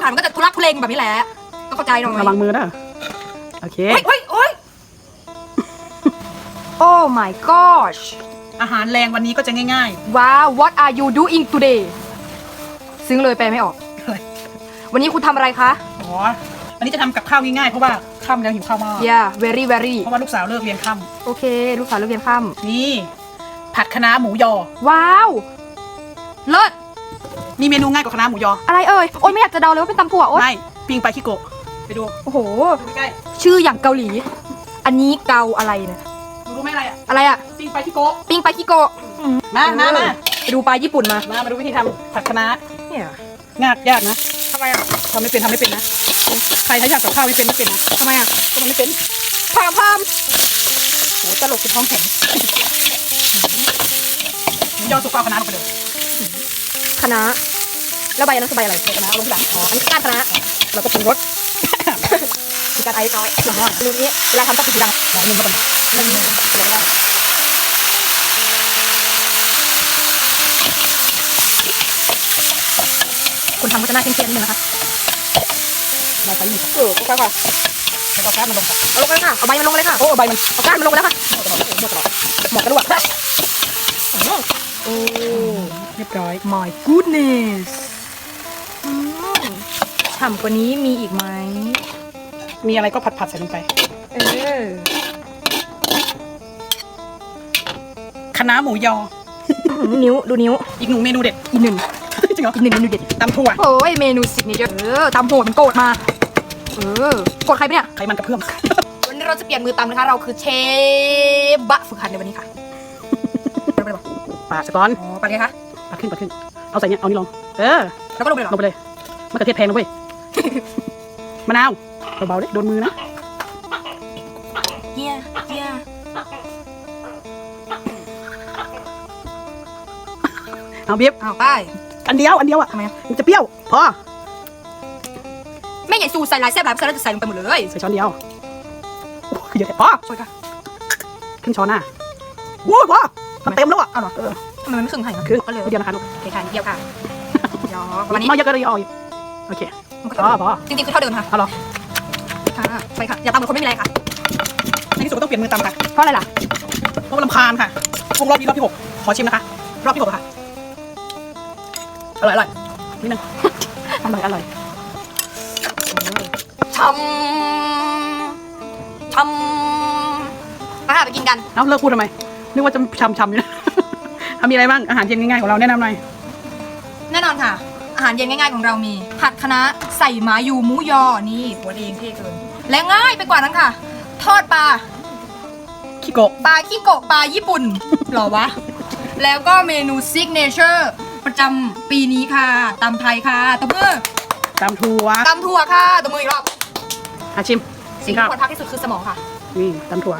ฝึกหัดมันก็จะทุรักทุเลงแบบนี้แหละต้องเข้าใจหน่อยระวังมือนะโอเค เฮ้ยเฮ้ยเฮ้ย Oh my gosh อาหารแรงวันนี้ก็จะง่าย ว้าว what are you doing today ซึ้งเลยแปลไม่ออก ๆ เลยวันนี้คุณทำอะไรคะ อ๋อวันนี้จะทำกับข้าวง่ายๆ เพราะว่าค่ำแล้วหิวข้าวมาก yeah very very เพราะว่าลูกสาวเลิกเรียนค่โอเค ลูกสาวเลิกเรียนค่ำนี่ ผัดคะน้าหมูยอำว้าว เลิศ มีเมนูง่ายกว่าคะน้าหมูยออะไรเอ่ยโอ๊ยไม่อยากจะเดาเลยว่าเป็นตำถั่วโอ๊ยไม่ปิ้งไปคิโกะไปดูโอ้โห ดูใกล้ชื่ออย่างเกาหลี อันนี้เกาอะไรเนี่ยๆดูรู้ไหมอะไรอะอะไรอะปิ้งไปคิโกะปิงปาคิโกะมามามาไปดูปลาญี่ปุ่นมามามาดูวิธีทำผัดคะน้าเนี่ยยากยากนะทำไมอะทำไม่เป็นทำไม่เป็นนะใครถ้าอยากกับข้าวไม่เป็นไม่เป็นนะทำไมอะก็มันไม่เป็นพามพามโอ้ตลกคือท้องแข็งหมูยอสุกเอาคะน้าลงไปเลย คณะแล้วใบนั้นคือใบอะไรใส่คะน้าลงที่หลังอ๋ออันนี้ก้านคณะแล้วก็ปรุงรสมีการไอซ์น้อยรูนี้เวลาทำต้องสีดังหลังนึงก็มันคุณทำก็จะน่าเคร่งๆนิดนึงนะคะมาใส่หนึ่งเออก็ค่ะแล้วก็ก้านมันลงไปเอาลงเลยค่ะ เอาใบมันลงเลยค่ะ โอ้ใบมัน เอาก้านมันลงไปแล้วค่ะหมดตลอดหมดตลอดหมดกระดูกโอ้เรียบร้อย my goodness อืมฉ่ำกว่านี้มีอีกไหม มีอะไรก็ผัดผัดๆใส่ลงไป เออคะน้าหมูยอ นิ้วดูนิ้ว อีกหนึ่งเมนูเด็ด อีกหนึ่ง จริงเหรอ อีกหนึ่งเมนูเด็ด ตำถั่ว โอ้ยเมนูสิกเนเจอร์เออตำโหดมันโกรธมา เออโกรธใครปะเนี่ย ไขมันกระเพื่อม วันนี้เราจะเปลี่ยนมือตำนะคะ เราคือเชฟบะฝึกหัดในวันนี้ค่ะเราไปเลยปะปาดสะก้อน อ๋อไปเลยคะ ปาดขึ้นปาดขึ้น เอาใส่เนี่ยเอานี่ลงเออ แล้วก็ลงไปเลยเหรลองไปเลยมะเขือเทศแพงนะเว้ย มะนาว เบาๆเด้โดนมือนะเฮียเฮียเอาเบียบอ้าวไป อันเดียว อันเดียวอะทำไมอะ มันจะเปรี้ยว พอ แม่ใหญ่สูใส่ลายแซ่บหลายเปอร์เซ็นต์แล้วจะใส่ลงไปหมดเลยใส่ช้อนเดียวโอ้ยเยอะแค่พอ ช่วยค่ะครึ่งช้อนหน้าโอ้ยพอมันเต็มแล้วอะเอาเหรอเออ ทำไมมันไม่ครึ่งไข่นะครึ่งก็เลยเดียวนะคะลูกโอเคค่ะนิดเดียวค่ะเดี๋ยวประมาณนี้น้อยเยอะก็เลยเอาอีกโอเคมันก็พอพอจริงๆคือเท่าเดิมค่ะเอาเหรอค่ะไปค่ะอย่าตำเหมือนคนไม่มีแรงค่ะในที่สุดก็ต้องเปลี่ยนมือตำค่ะเพราะอะไรล่ะเพราะว่าลำคาญค่ะปรุงรอบนี้รอบที่หกขอชิมนะคะ รอบที่หกอะค่ะอร่อยอร่อยนิดนึงอร่อยอร่อยชำชำมาค่ะไปกินกันเอ้าเลิกพูดทำไมนึกว่าจะชำชำอยู่นะ ทำมีอะไรบ้างอาหารเย็นง่ายๆของเราแนะนำหน่อย แน่นอนค่ะ อาหารเย็นง่ายๆของเรามี ผัดคะน้าใส่หมายูหมูยอ นี่หัวดีเท่เกิน และง่ายไปกว่านั้นค่ะ ทอดปลา คิโกะปลาขี้โกะปลาญี่ปุ่นเหรอวะ แล้วก็เมนูซิกเนเจอร์ประจำปีนี้ค่ะตำไทยค่ะตบมือตามทัวตำถั่วค่ะตบมืออีกรอบอาชิมสิ่งข้าที่วควรพักที่สุดคือสมองค่ะ นี่ตามทัว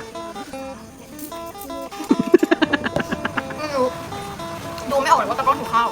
่อยว่ากระต้องถูกข้า